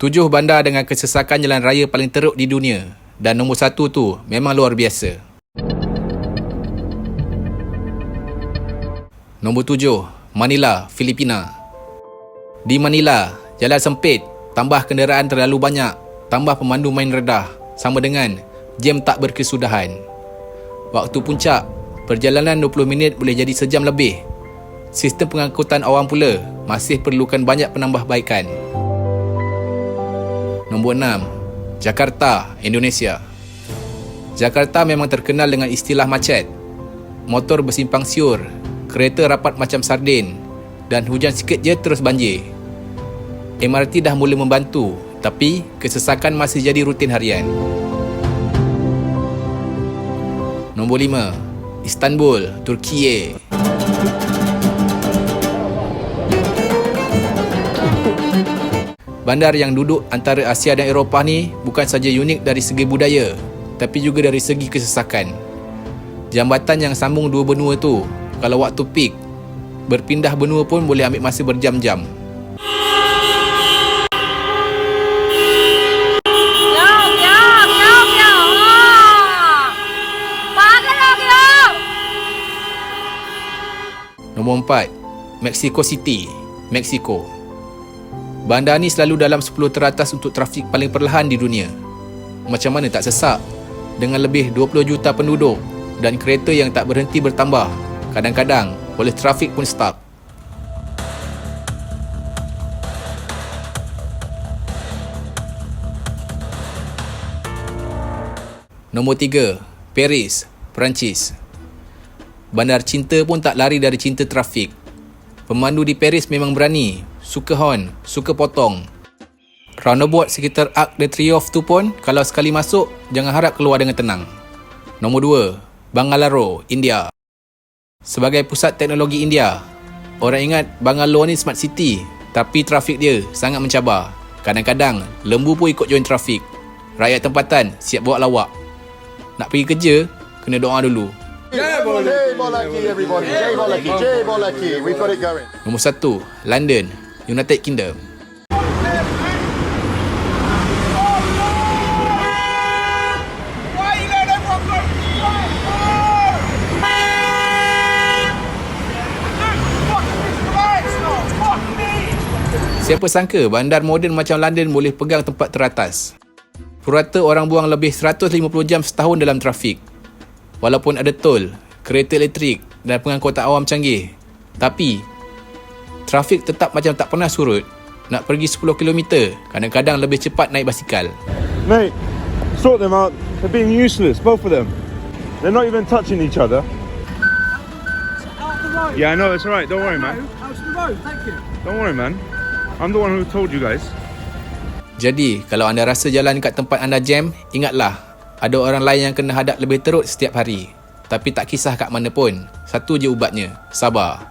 Tujuh bandar dengan kesesakan jalan raya paling teruk di dunia. Dan nombor satu tu memang luar biasa. Nombor tujuh, Manila, Filipina. Di Manila, jalan sempit, tambah kenderaan terlalu banyak, tambah pemandu main redah, sama dengan jam tak berkesudahan. Waktu puncak, perjalanan 20 minit boleh jadi sejam lebih. Sistem pengangkutan awam pula masih perlukan banyak penambahbaikan. Nombor 6. Jakarta, Indonesia. Jakarta memang terkenal dengan istilah macet. Motor bersimpang siur, kereta rapat macam sardin dan hujan sikit je terus banjir. MRT dah mula membantu tapi kesesakan masih jadi rutin harian. Nombor 5. Istanbul, Turkiye. Bandar yang duduk antara Asia dan Eropah ni bukan saja unik dari segi budaya, tapi juga dari segi kesesakan. Jambatan yang sambung dua benua tu, kalau waktu peak, berpindah benua pun boleh ambil masa berjam-jam. Nombor 4, Mexico City, Mexico. Bandar ni selalu dalam 10 teratas untuk trafik paling perlahan di dunia. Macam mana tak sesak? Dengan lebih 20 juta penduduk dan kereta yang tak berhenti bertambah. Kadang-kadang, oleh trafik pun stuck. Nombor 3, Paris, Perancis. Bandar cinta pun tak lari dari cinta trafik. Pemandu di Paris memang berani, suka horn, suka potong. Roundabout sekitar Arc de Triomphe tu pun kalau sekali masuk, jangan harap keluar dengan tenang. Nombor 2, Bangalore, India. Sebagai pusat teknologi India, orang ingat Bangalore ni smart city, tapi trafik dia sangat mencabar. Kadang-kadang, lembu pun ikut join trafik. Rakyat tempatan siap bawa lawak. Nak pergi kerja, kena doa dulu. Jay Bolaki, everybody. Jay Bolaki, Jay Bolaki. We've got it going. Nombor 1, London, United Kingdom. Siapa sangka bandar moden macam London boleh pegang tempat teratas. Purata orang buang lebih 150 jam setahun dalam trafik. Walaupun ada tol, kereta elektrik dan pengangkutan awam canggih. Tapi, trafik tetap macam tak pernah surut. Nak pergi 10 km, kadang-kadang lebih cepat naik basikal. Mate, sort them out. They're being useless, both of them. They're not even touching each other. Yeah, I know, it's alright. Don't worry, man. Out the road. Thank you. Don't worry, man. I'm the one who told you guys. Jadi, kalau anda rasa jalan kat tempat anda jam, ingatlah, ada orang lain yang kena hadap lebih teruk setiap hari. Tapi tak kisah kat mana pun, satu je ubatnya, sabar.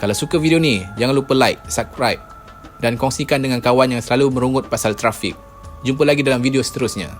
Kalau suka video ni, jangan lupa like, subscribe dan kongsikan dengan kawan yang selalu merungut pasal trafik. Jumpa lagi dalam video seterusnya.